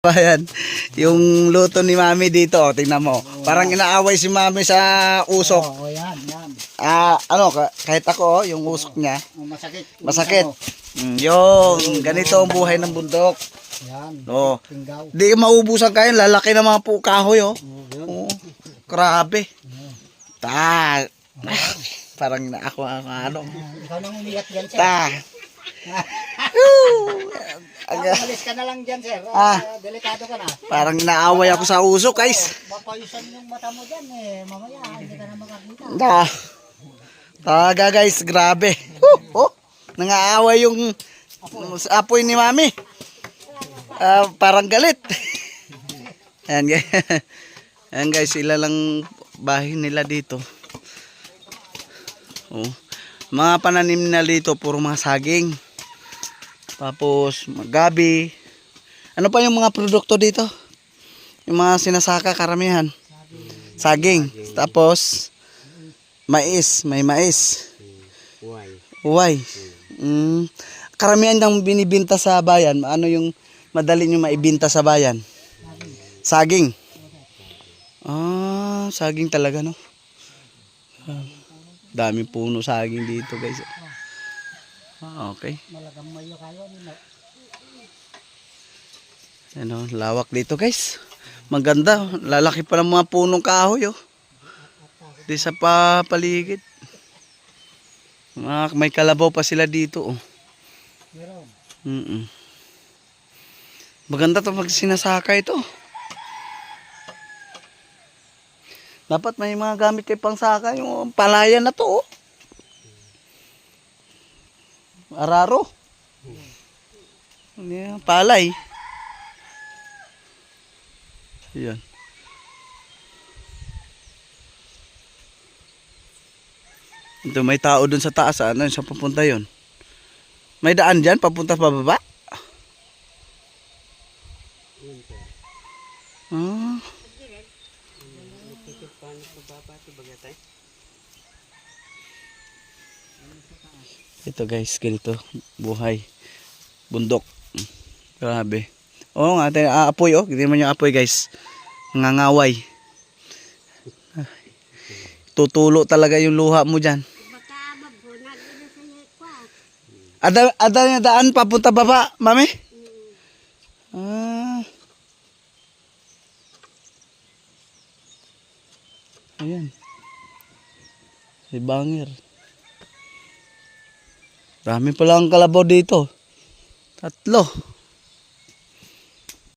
Ayan, yung luto ni Mami dito, oh, tingnan mo. Parang inaaway si Mami sa usok. Oo, yan, yan. Ah, ano, ka- kahit ako, oh, yung usok niya, Oh, masakit. masakit. Mm, yung, ganito ang buhay ng bundok. Yan. Oh. Tinggaw. Di maubusan kayo, lalaki ng mga kahoy, oh. Oh, yun. Oo, grabe. Ta, parang na ako, ano. Ah, ikaw nang umiyak sir. Ta. Ah, umalis ka na lang dyan, sir. Ah. Ah, delikado ka na. Parang naaway ako sa usok, guys. Mapayusan yung mata mo dyan, eh. Mamaya, hindi ka na makakita. Da. Taga guys, grabe. Oh, oh. Nangaaway yung apoy ni Mami. Ah, parang galit. Ayan guys. Ayan guys, sila lang bahay nila dito. Oh. Mga pananim na dito, puro mga saging. Tapos, gabi. Ano pa yung mga produkto dito? Yung mga sinasaka karamihan. Saging. Tapos, mais. May mais. Uway. Mm. Karamihan ng binibinta sa bayan, ano yung madali nyo maibinta sa bayan? Saging. Ah, saging talaga, no? Ah, Daming puno saging dito, guys. Ah, okay. Malagang mayo kayo. ano, lawak dito, guys. Maganda. Lalaki pa ng mga punong kahoy, oh. Di sa pa paligid. Mga, may kalabaw pa sila dito, oh. Meron. Mm Maganda to pag sinasaka ito. Dapat may mga gamit kay pangsaka yung palayan na to. Oh. Araro. Ano yan? Palay. Yan. Ito may tao dun sa taas. Ano sa papunta yon? May daan dyan papunta pa baba? Ah. Ito guys, ganito buhay. Bundok. Grabe. Oo nga, ah, apoy oh. Hindi naman yung apoy guys. Ngangaway. Tutulo talaga yung luha mo dyan. Ada ada na daan papunta baba, mami? Ah. Ayan. Si Bangir. Dami pala ang kalabaw dito. Tatlo.